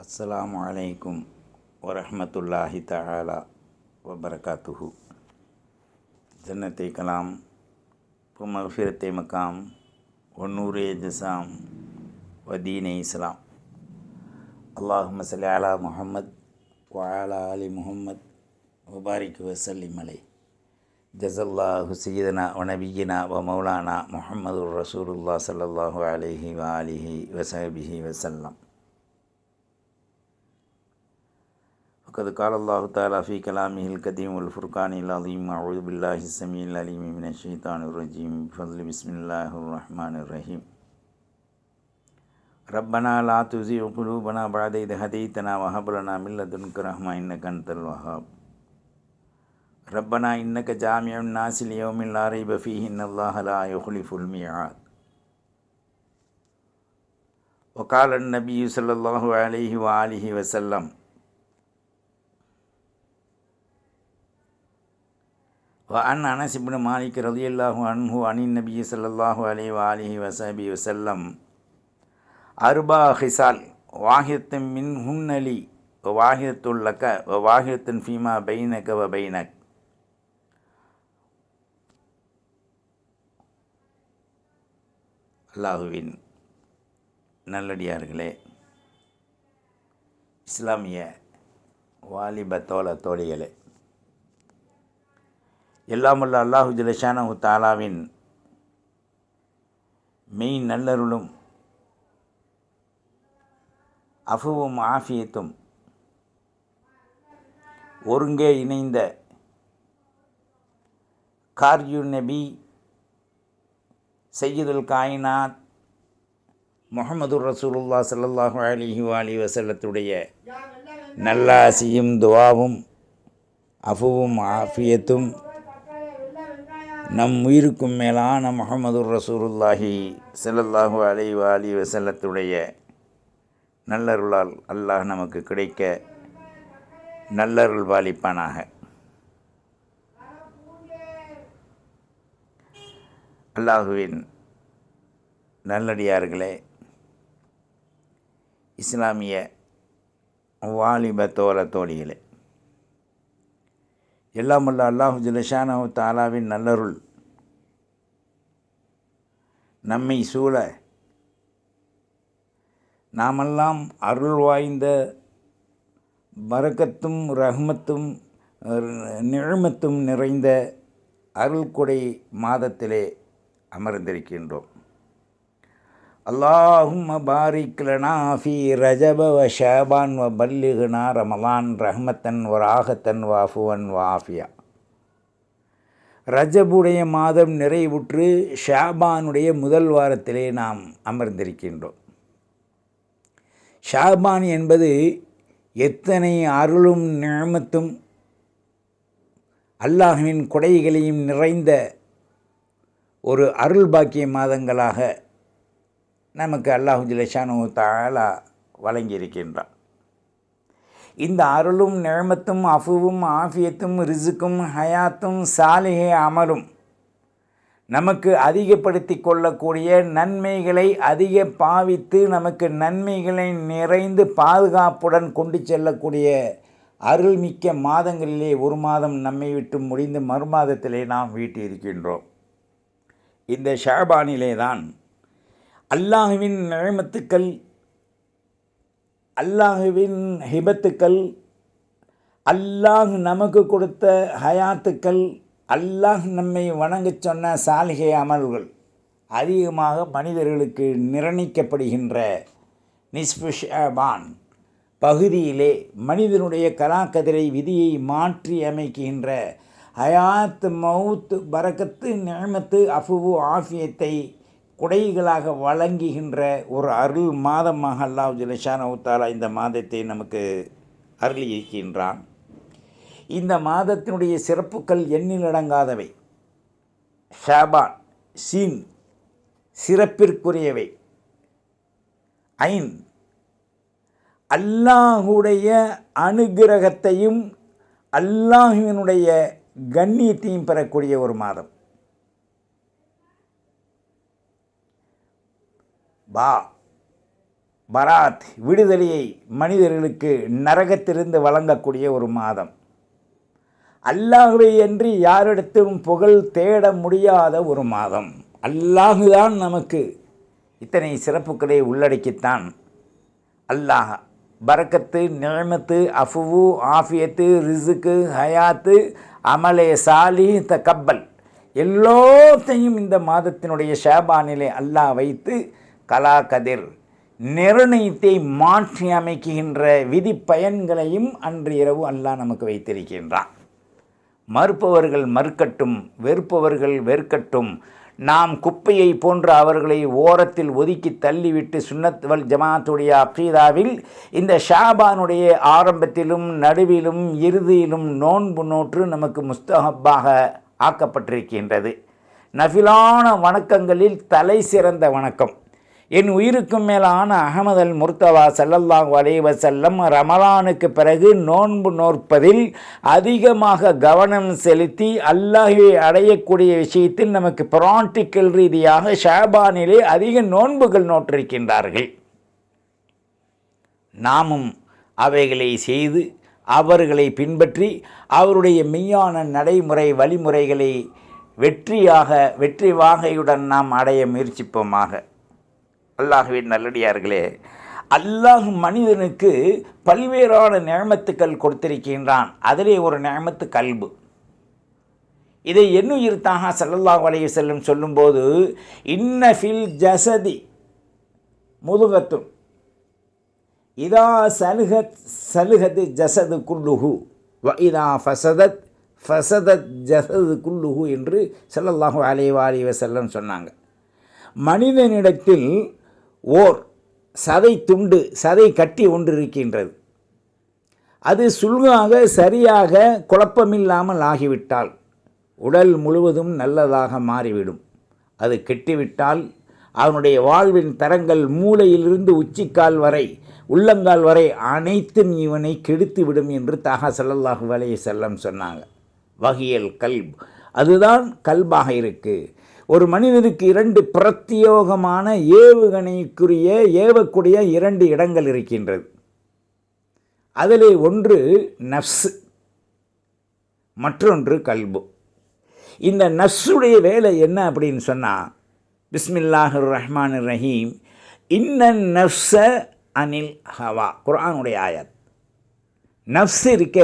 അസ്സലാമു അലൈക്കും വറഹമത്തല്ലാഹി തആല വബർക്കാത്തുഹു ജന്നത്തെ കലാം മഗ്ഫിറത്തെ മക്കാം ഒന്നൂറെ ജസാം വദീന ഇസ്ലാം അള്ളാഹുമ സല്ലി അല മുഹമ്മദ് വഅല അലി മുഹമ്മദ് വബാരിക് വസല്ലിം അലൈ ജസല്ലാഹു സീദന വനബീന വ മൗലാന മുഹമ്മദുർ റസൂലുല്ലാ സല്ലല്ലാഹു അലൈഹി വഅലിഹി വസഹബിഹി വസല്ലം وقد قال الله تعالى في كلامه القديم والفرقان العظيم أعوذ بالله السميع العليم من الشيطان الرجيم بفضل بسم الله الرحمن الرحيم ربنا لا تزيغ قلوبنا بعد إذ هديتنا وهب لنا من لدنك رحمة إنك أنت الوهاب. ربنا إنك جامع الناس ليوم لا ريب فيه إن الله لا يخلف الميعاد. وقال النبي صلى الله عليه وآله وسلم அன் அனசிபின் மாலிக் ரதியுல்லாஹு அன்ஹு அனின் நபி சல்லாஹூ அலி வாலிஹி வசபி வசல்லம் அருபா ஹிசால் வாஹியத்தின் மின் ஹுன்னலி வாஹியத்துள்ளக்க வாஹியத்தின் ஃபீமா பைனக வ பைனக் அல்லாஹுவின் நல்லடியார்களே இஸ்லாமிய வாலிப தோழ தோழிகளே எல்லாம் வல்ல அல்லாஹு ஜலஷானு தாலாவின் மெய் நல்லருளும் அஃபுவும் ஆஃபியத்தும் ஒருங்கே இணைந்த கார்யு நபி சையீதுல் காயினாத் முகமது ரசூலுல்லா சல்லாஹு அலிஹி அலி வசல்லத்துடைய நல்லாசியும் துவாவும் அஃபுவும் ஆஃபியத்தும் நம் உயிருக்கும் மேலான முகமது ரசூருல்லாஹி செல்லல்லாஹு அலை வாலி வசல்லத்துடைய நல்லருளால் அல்லாஹ் நமக்கு கிடைக்க நல்லருள் பாலிப்பானாக. அல்லாஹுவின் நல்லடியார்களே இஸ்லாமிய வாலிப தோழ தோழிகளே எல்லாம் எல்லாமல்ல அல்லாஹு ஜிலஷானஹு தாலாவின் நல்லருள். நம்மை சூழ நாமெல்லாம் அருள் வாய்ந்த வரக்கத்தும் ரஹ்மத்தும் நிழமத்தும் நிறைந்த அருள்கொடை மாதத்திலே அமர்ந்திருக்கின்றோம். அல்லாஹும் பாரிக்லனா ஃபி ரஜப வ ஷாபான் வ பல்லிகுனா ரமலான் ரஹ்மத்தன் வ ராகத்தன் வாஃபுவன் வாஃபியா ரஜபுடைய மாதம் நிறைவுற்று ஷாபானுடைய முதல் வாரத்திலே நாம் அமர்ந்திருக்கின்றோம். ஷாபான் என்பது எத்தனை அருளும் நிழமத்தும் அல்லாஹுவின் கொடைகளையும் நிறைந்த ஒரு அருள் பாக்கிய மாதங்களாக நமக்கு அல்லாஹு ஜிலஷானு தாலா வழங்கியிருக்கின்றான். இந்த அருளும் நிழமத்தும் அஃபுவும் ஆஃபியத்தும் ரிசுக்கும் ஹயாத்தும் சாலிகை அமலும் நமக்கு அதிகப்படுத்தி கொள்ளக்கூடிய நன்மைகளை அதிக பாவித்து நமக்கு நன்மைகளை நிறைந்து பாதுகாப்புடன் கொண்டு செல்லக்கூடிய அருள்மிக்க மாதங்களிலே ஒரு மாதம் நம்மை விட்டு முடிந்து மறுமாதத்திலே நாம் வீட்டு இருக்கின்றோம் இந்த ஷாபானிலே தான் அல்லாஹுவின் நிழமத்துக்கள் அல்லாஹுவின் ஹிபத்துக்கள் அல்லாஹ் நமக்கு கொடுத்த ஹயாத்துக்கள் அல்லாஹ் நம்மை வணங்கச் சொன்ன சாலிகை அமல்கள் அதிகமாக மனிதர்களுக்கு நிர்ணயிக்கப்படுகின்ற நிஸ்புஷபான் பகுதியிலே மனிதனுடைய கலாக்கதிரை விதியை மாற்றி அமைக்கின்ற ஹயாத் மவுத் பறக்கத்து நிழமத்து அஃபுவு ஆஃபியத்தை குடைகளாக வழங்குகின்ற ஒரு அருள் மாதமாக அல்லாஹ் ஜிலஷான் அவுத்தாலா இந்த மாதத்தை நமக்கு அருள் இருக்கின்றான் இந்த மாதத்தினுடைய சிறப்புகள் எண்ணிலடங்காதவை ஷாபான் சீன் சிறப்பிற்குரியவை. ஐன் அல்லாஹுடைய அனுகிரகத்தையும் அல்லாஹுவினுடைய கண்ணியத்தையும் பெறக்கூடிய ஒரு மாதம். பா. பராத் விடுதலையை மனிதர்களுக்கு நரகத்திலிருந்து வழங்கக்கூடிய ஒரு மாதம். அல்லாஹுவை அன்றி யாரிடத்திலும் புகழ் தேட முடியாத ஒரு மாதம். அல்லாஹுதான் நமக்கு இத்தனை சிறப்புகளை உள்ளடக்கித்தான். அல்லாஹ் பரக்கத்து நிழமத்து அஃபுவு ஆஃபியத்து ரிசுக்கு ஹயாத்து அமலே சாலி த கப்பல் எல்லாத்தையும் இந்த மாதத்தினுடைய ஷேபானிலே அல்லாஹ் வைத்து கலா கதிர் நிர்ணயத்தை மாற்றி அமைக்கின்ற விதி பயன்களையும் அன்று இரவு அல்லாஹ் நமக்கு வைத்திருக்கின்றான். மறுப்பவர்கள் மறுக்கட்டும் வெறுப்பவர்கள் வெறுக்கட்டும். நாம் குப்பையை போன்ற அவர்களை ஓரத்தில் ஒதுக்கி தள்ளிவிட்டு சுன்னத் வல் ஜமாத்துடைய அக்கீதாவில் இந்த ஷாபானுடைய ஆரம்பத்திலும் நடுவிலும் இறுதியிலும் நோன்பு நோற்று நமக்கு முஸ்தஹப்பாக ஆக்கப்பட்டிருக்கின்றது. நஃபிலான வணக்கங்களில் தலை சிறந்த வணக்கம். என் உயிருக்கும் மேலான அகமதல் முர்த்தவா சல்லல்லாஹு வலைவ செல்லம் ரமலானுக்கு பிறகு நோன்பு நோற்பதில் அதிகமாக கவனம் செலுத்தி அல்லாஹை அடையக்கூடிய விஷயத்தில் நமக்கு பிரான்டிக்கல் ரீதியாக ஷாபானிலே அதிக நோன்புகள் நோற்றிருக்கின்றார்கள். நாமும் அவைகளை செய்து அவர்களை பின்பற்றி அவருடைய மெய்யான நடைமுறை வழிமுறைகளை வெற்றியாக வெற்றி வாகையுடன் நாம் அடைய முயற்சிப்போமாக. அல்லாஹுவின் நல்லடியார்களே அல்லாஹ் மனிதனுக்கு பல்வேறான நியமத்துக்கள் கொடுத்திருக்கின்றான். அதிலே ஒரு நியமத்து கல்பு. இதை எண்ணுயிர் தாகா சல்லல்லாஹ் வலைய செல்லும் சொல்லும்போது இன்ன ஃபில் ஜசதி முதுகத்தும் இதா சலுகத் சலுகது ஜசது குல்லுஹு வ இதா ஃபசதத் ஃபசதத் ஜசது குல்லுஹு என்று சல்லல்லாஹு அலைஹி அலைஹி சொன்னாங்க. மனிதனிடத்தில் ஓர் சதை துண்டு சதை கட்டி ஒன்றிருக்கின்றது. அது சுழுகாக சரியாக குழப்பமில்லாமல் ஆகிவிட்டால் உடல் முழுவதும் நல்லதாக மாறிவிடும். அது கெட்டுவிட்டால் அவனுடைய வாழ்வின் தரங்கள் மூளையிலிருந்து உச்சிக்கால் வரை உள்ளங்கால் வரை அனைத்தும் இவனை கெடுத்து விடும் என்று தாகா சல்லல்லாஹு வலையை செல்லம் சொன்னாங்க. வகியல் கல்ப். அதுதான் கல்பாக இருக்குது ஒரு மனிதனுக்கு இரண்டு பிரத்யோகமான ஏவுகணைக்குரிய ஏவக்கூடிய இரண்டு இடங்கள் இருக்கின்றது. அதிலே ஒன்று நஃப்ஸு மற்றொன்று கல்பு. இந்த நஃப்ஸுடைய வேலை என்ன அப்படின்னு சொன்னால் பிஸ்மில்லாஹிர் ரஹ்மான் ரஹீம் இன்ன நஃப்ஸ அனில் ஹவா. குரானுடைய ஆயத். நஃப்ஸ் இருக்க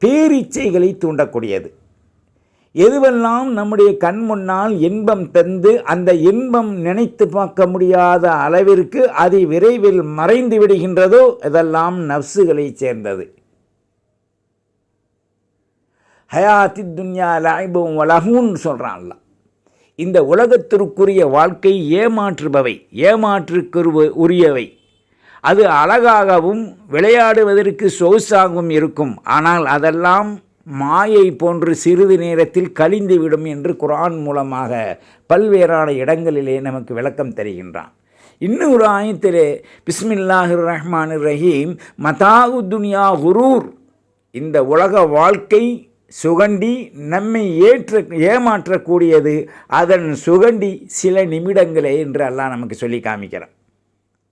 பேரீச்சைகளை தூண்டக்கூடியது. எதுவெல்லாம் நம்முடைய கண் முன்னால் இன்பம் தந்து அந்த இன்பம் நினைத்து பார்க்க முடியாத அளவிற்கு அதி விரைவில் மறைந்து விடுகின்றதோ இதெல்லாம் நப்சுகளைச் சேர்ந்தது. ஹயாத்தி துன்யா லாய்பும் வலகுன்னு சொல்கிறான்ல இந்த உலகத்திற்குரிய வாழ்க்கை ஏமாற்றுபவை ஏமாற்றுக்கு உரியவை. அது அழகாகவும் விளையாடுவதற்கு சொகுசாகவும் இருக்கும். ஆனால் அதெல்லாம் மாயை போன்று சிறிது நேரத்தில் கழிந்துவிடும் என்று குரான் மூலமாக பல்வேறான இடங்களிலே நமக்கு விளக்கம் தருகின்றான். இன்னொரு ஆயத்திலே பிஸ்மில்லாஹிர் ரஹ்மான் ரஹீம் மதாகு துனியா குரூர். இந்த உலக வாழ்க்கை சுகண்டி நம்மை ஏற்ற ஏமாற்றக்கூடியது அதன் சுகண்டி சில நிமிடங்களே என்று அல்லாஹ் நமக்கு சொல்லி காமிக்கிறான்.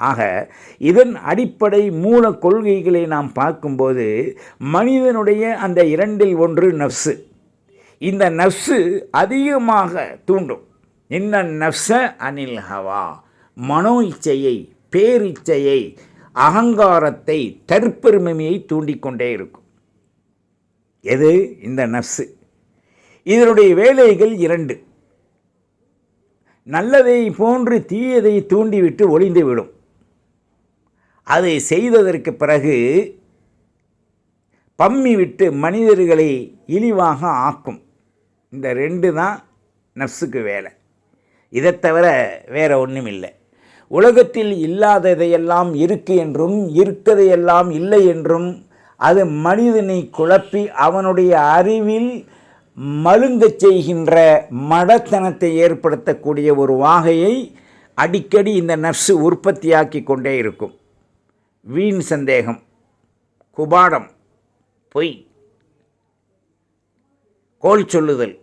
ஆக இதன் அடிப்படை மூல கொள்கைகளை நாம் பார்க்கும்போது மனிதனுடைய அந்த இரண்டில் ஒன்று நஃப்ஸு. இந்த நஃப்ஸு அதிகமாக தூண்டும். இன்ன நஃப்ஸ அனில் ஹவா. மனோ இச்சையை பேரிச்சையை அகங்காரத்தை தற்பெருமையை தூண்டிக்கொண்டே இருக்கும். எது? இந்த நஃப்ஸு. இதனுடைய வேலைகள் இரண்டு. நல்லதை போன்று தீயதை தூண்டிவிட்டு ஒளிந்துவிடும் அதை செய்ததற்கு பிறகு பம்மி விட்டு மனிதர்களை இழிவாக ஆக்கும். இந்த ரெண்டு தான் நப்சுக்கு வேலை. இதை தவிர வேறு ஒன்றும் இல்லை. உலகத்தில் இல்லாததையெல்லாம் இருக்கு என்றும் இருக்கதையெல்லாம் இல்லை என்றும் அது மனிதனை குழப்பி அவனுடைய அறிவில் மழுங்கச் செய்கின்ற மடத்தனத்தை ஏற்படுத்தக்கூடிய ஒரு வாகையை அடிக்கடி இந்த நர்ஸு உற்பத்தியாக்கி கொண்டே இருக்கும். வீண் சந்தேகம் குபாடம் பொய் கோல் சொல்லுதல்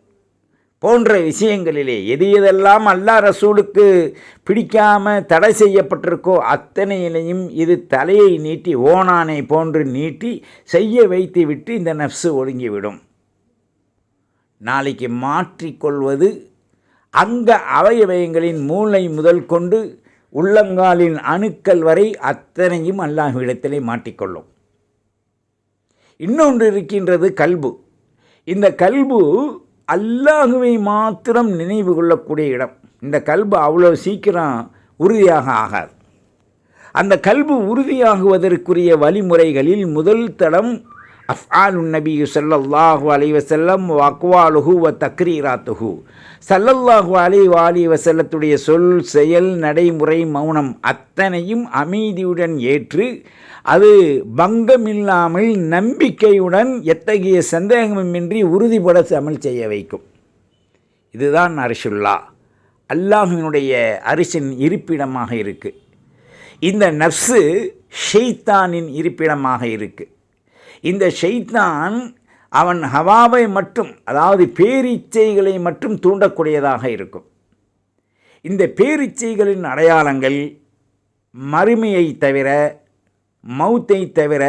போன்ற விஷயங்களிலே எது எதெல்லாம் அல்லா ரசூலுக்கு பிடிக்காம தடை செய்யப்பட்டிருக்கோ அத்தனையிலையும் இது தலையை நீட்டி ஓனானை போன்று நீட்டி செய்ய வைத்து விட்டு இந்த நஃப்ஸு ஒடுங்கிவிடும். நாளைக்கு மாற்றிக்கொள்வது அங்க அவயவயங்களின் மூளை முதல் கொண்டு உள்ளங்காலின் அணுக்கள் வரை அத்தனையும் அல்லாஹ்விடத்திலே மாட்டிக்கொள்ளும். இன்னொன்று இருக்கின்றது கல்பு. இந்த கல்பு அல்லாஹுவை மாத்திரம் நினைவு கொள்ளக்கூடிய இடம். இந்த கல்பு அவ்வளோ சீக்கிரம் உறுதியாக ஆகாது. அந்த கல்பு உறுதியாகுவதற்குரிய வழிமுறைகளில் முதல் தடம் அஃஆலு நபி ஸல்லல்லாஹு அலி வசல்லம் அக்வாலுஹு வ தக்ரீராத்துஹு. சல்லல்லாஹு அலி வாலி வசல்லத்துடைய சொல் செயல் நடைமுறை மௌனம் அத்தனையும் அமைதியுடன் ஏற்று அது பங்கமில்லாமல் நம்பிக்கையுடன் எத்தகைய சந்தேகமின்றி உறுதிபட அமல் செய்ய வைக்கும். இதுதான் அரிசுல்லா. அல்லாஹினுடைய அரிசின் இருப்பிடமாக இருக்குது இந்த நஃப்ஸு ஷெய்தானின் இருப்பிடமாக இருக்குது இந்த ஷெய்தான் அவன் ஹவாவை மட்டும் அதாவது பேரிச்சைகளை மட்டும் தூண்டக்கூடியதாக இருக்கும். இந்த பேரிச்சைகளின் அடையாளங்கள் மறுமையை தவிர மௌத்தை தவிர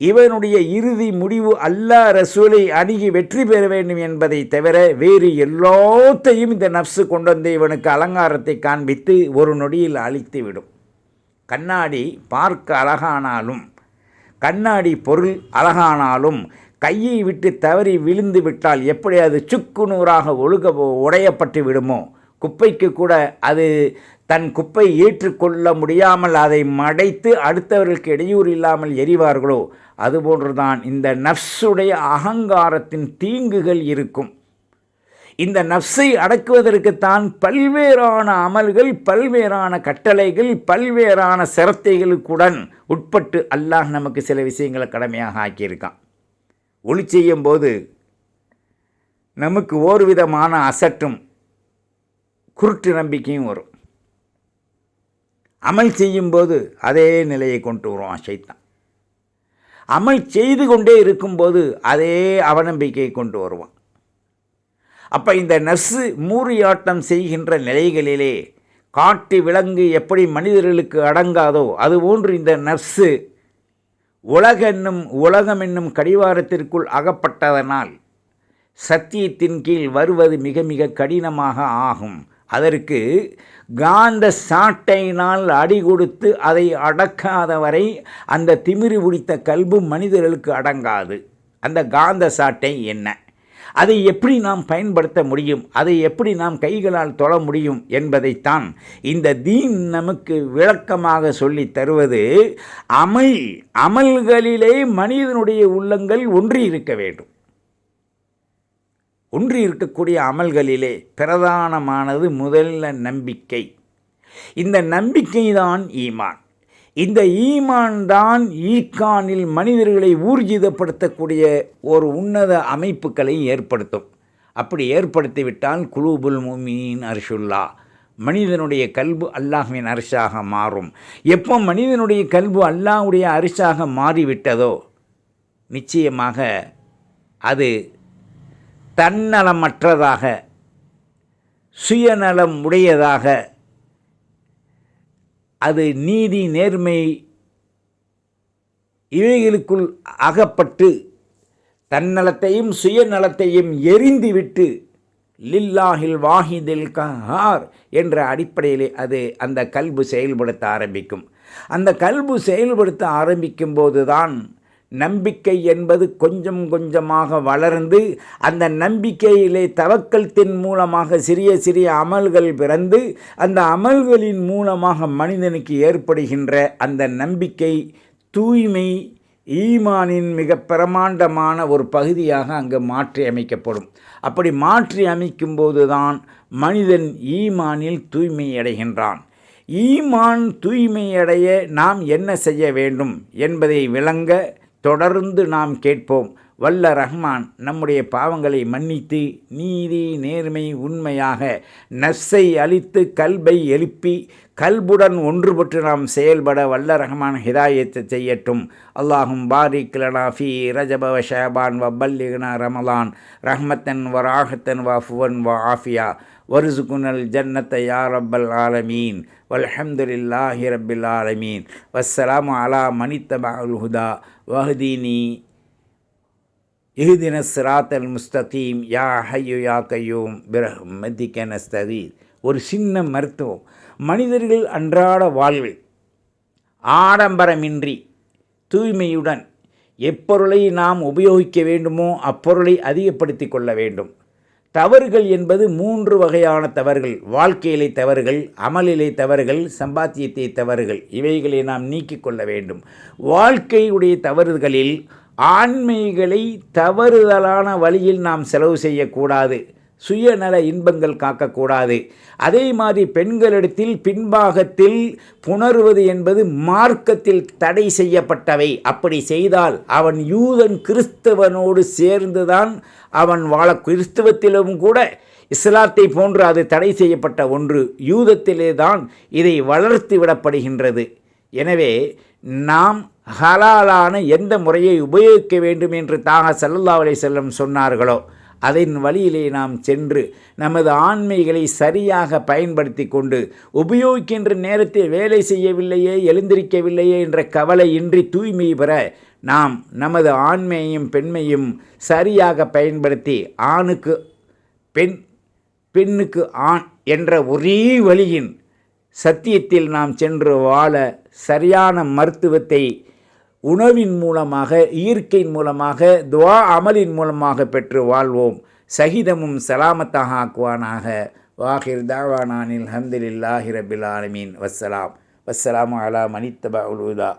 இவனுடைய இறுதி முடிவு அல்லா ரசூலை அணுகி வெற்றி பெற வேண்டும் என்பதை தவிர வேறு எல்லாத்தையும் இந்த நஃப்ஸு கொண்டு வந்து இவனுக்கு அலங்காரத்தை காண்பித்து ஒரு நொடியில் அழித்து விடும் கண்ணாடி பார்க்க அழகானாலும் கண்ணாடி பொருள் அழகானாலும் கையை விட்டு தவறி விழுந்து விட்டால் எப்படி அது சுக்கு நூறாக ஒழுக உடையப்பட்டு விடுமோ? குப்பைக்கு கூட அது தன் குப்பை ஏற்றுக்கொள்ள முடியாமல் அதை மடைத்து அடுத்தவர்களுக்கு இடையூறு இல்லாமல் எரிவார்களோ? அதுபோன்றுதான் இந்த நஃப்ஸுடைய அகங்காரத்தின் தீங்குகள் இருக்கும். இந்த நஃப்ஸை அடக்குவதற்குத்தான் பல்வேறான அமல்கள் பல்வேறான கட்டளைகள் பல்வேறான சிரத்தைகளுக்குடன் உட்பட்டு அல்லாஹ் நமக்கு சில விஷயங்களை கடமையாக ஆக்கியிருக்கான். ஒளி செய்யும் போது நமக்கு ஓர் விதமான அசட்டும் குருட்டு நம்பிக்கையும் வரும். அமல் செய்யும்போது அதே நிலையை கொண்டு வருவான் சைத்தான் அமல் செய்து கொண்டே இருக்கும்போது அதே அவநம்பிக்கையை கொண்டு வருவான். அப்போ இந்த நர்ஸு மூறியாட்டம் செய்கின்ற நிலைகளிலே காட்டு விலங்கு எப்படி மனிதர்களுக்கு அடங்காதோ அதுபோன்று இந்த நர்ஸு உலகென்னும் உலகம் என்னும் கடிவாரத்திற்குள் அகப்பட்டதனால் சத்தியத்தின் கீழ் வருவது மிக மிக கடினமாக ஆகும். அதற்கு காந்த சாட்டையினால் அடி கொடுத்து அதை அடக்காத வரை அந்த திமிரு பிடித்த கல்பு மனிதர்களுக்கு அடங்காது. அந்த காந்த சாட்டை என்ன? அதை எப்படி நாம் பயன்படுத்த முடியும்? அதை எப்படி நாம் கைகளால் தொழ முடியும் என்பதைத்தான் இந்த தீன் நமக்கு விளக்கமாக சொல்லி தருவது அமல் அமல்களிலே மனிதனுடைய உள்ளங்கள் ஒன்றி இருக்க வேண்டும். ஒன்றி இருக்கக்கூடிய அமல்களிலே பிரதானமானது முதல்ல நம்பிக்கை. இந்த நம்பிக்கை தான் ஈமான். இந்த ஈமான் தான் ஈக்கானில் மனிதர்களை ஊர்ஜிதப்படுத்தக்கூடிய ஒரு உன்னத அமைப்புகளை ஏற்படுத்தும். அப்படி ஏற்படுத்திவிட்டால் குலூபுல் முமீன் அரிசுல்லா மனிதனுடைய கல்பு அல்லாஹ்வின் அரிசாக மாறும். எப்போ மனிதனுடைய கல்பு அல்லாஹுடைய அரிசாக மாறிவிட்டதோ நிச்சயமாக அது தன்னலமற்றதாக சுயநலம் உடையதாக அது நீதி நேர்மை இவைகளுக்குள் அகப்பட்டு தன்னலத்தையும் சுயநலத்தையும் எரிந்துவிட்டு லில்லாஹில் வாஹிதில் கஹார் என்ற அடிப்படையிலே அது அந்த கல்பு செயல்படுத்த ஆரம்பிக்கும். அந்த கல்பு செயல்படுத்த ஆரம்பிக்கும் போதுதான் நம்பிக்கை என்பது கொஞ்சம் கொஞ்சமாக வளர்ந்து அந்த நம்பிக்கையிலே தவக்கல்த்தின் மூலமாக சிறிய சிறிய அமல்கள் பிறந்து அந்த அமல்களின் மூலமாக மனிதனுக்கு ஏற்படுகின்ற அந்த நம்பிக்கை தூய்மை ஈமானின் மிக பிரமாண்டமான ஒரு பகுதியாக அங்கு மாற்றி அமைக்கப்படும். அப்படி மாற்றி அமைக்கும்போது தான் மனிதன் ஈமானில் தூய்மை அடைகின்றான். ஈமான் தூய்மையடைய நாம் என்ன செய்ய வேண்டும் என்பதை விளங்க தொடர்ந்து நாம் கேட்போம் வல்ல ரஹ்மான் நம்முடைய பாவங்களை மன்னித்து நீதி நேர்மை உண்மையாக நஸ்ஸை அழித்து கல்பை எழுப்பி கல்புடன் ஒன்றுபட்டு நாம் செயல்பட வல்ல ரஹ்மான் ஹிதாயத்தை செய்யட்டும். அல்லாஹும் பாரிக் லனா ஃபி ரஜப வ ஷாபான் வ பல்லிகனா ரமலான். ரஹ்மத்தன் வ ராஹத்தன் வ ஃபுவன் வ ஆஃபியா. வருசுகுனல் ஜன்னத்தை யா ரப்பல் ஆலமீன். வல்ஹம்துலில்லாஹி ரப்பில் ஆலமீன். வஸ்ஸலாமு அலா மனித்தபா ஹுதா. வஹதீனி. இஹ்தின சிராத்தல் முஸ்தகீம் யா ஹையு யா கையூம் பிரஹ்மதிக்க நஸ்தகீர். ஒரு சின்ன மருத்துவம். மனிதர்கள் அன்றாட வாழ்வில் ஆடம்பரமின்றி தூய்மையுடன் எப்பொருளை நாம் உபயோகிக்க வேண்டுமோ அப்பொருளை அதிகப்படுத்தி கொள்ள வேண்டும். தவறுகள் என்பது மூன்று வகையான தவறுகள். வாழ்க்கையிலே தவறுகள் அமலிலே தவறுகள் சம்பாத்தியத்தை தவறுகள். இவைகளை நாம் நீக்கிக் கொள்ள வேண்டும். வாழ்க்கையுடைய தவறுகளில் ஆண்மைகளை தவறுதலான வழியில் நாம் செலவு செய்யக்கூடாது. சுயநல இன்பங்கள் காக்கக்கூடாது. அதே மாதிரி பெண்களிடத்தில் பின்பாகத்தில் புணர்வது என்பது மார்க்கத்தில் தடை செய்யப்பட்டவை. அப்படி செய்தால் அவன் யூதன் கிறிஸ்தவனோடு சேர்ந்துதான் அவன் வாழ கிறிஸ்தவத்திலும் கூட இஸ்லாத்தை போன்று அது தடை செய்யப்பட்ட ஒன்று. யூதத்திலே தான் இதை வளர்த்து விடப்படுகின்றது. எனவே நாம் ஹலாலான எந்த முறையை உபயோகிக்க வேண்டும் என்று தாக சல்லல்லா அலை செல்லம் சொன்னார்களோ? அதன் வழியிலே நாம் சென்று நமது ஆண்மைகளை சரியாக பயன்படுத்தி கொண்டு உபயோகிக்கின்ற நேரத்தில் வேலை செய்யவில்லையே எழுந்திருக்கவில்லையே என்ற கவலை இன்றி தூய்மை பெற நாம் நமது ஆண்மையையும் பெண்மையும் சரியாக பயன்படுத்தி ஆணுக்கு பெண் பெண்ணுக்கு ஆண் என்ற ஒரே வழியின் சத்தியத்தில் நாம் சென்று வாழ சரியான மருத்துவத்தை உணவின் மூலமாக இயற்கையின் மூலமாக துவா அமலின் மூலமாக பெற்று வாழ்வோம். சகிதமும் சலாமத்தாக ஆக்குவானாக. வாஹிர் தாவானானில் ஹம்துலில்லாஹி ரபில் ஆலமீன். வஸ்ஸலாம். வஸ்ஸலாமு அலா மனித்தபா உலுதா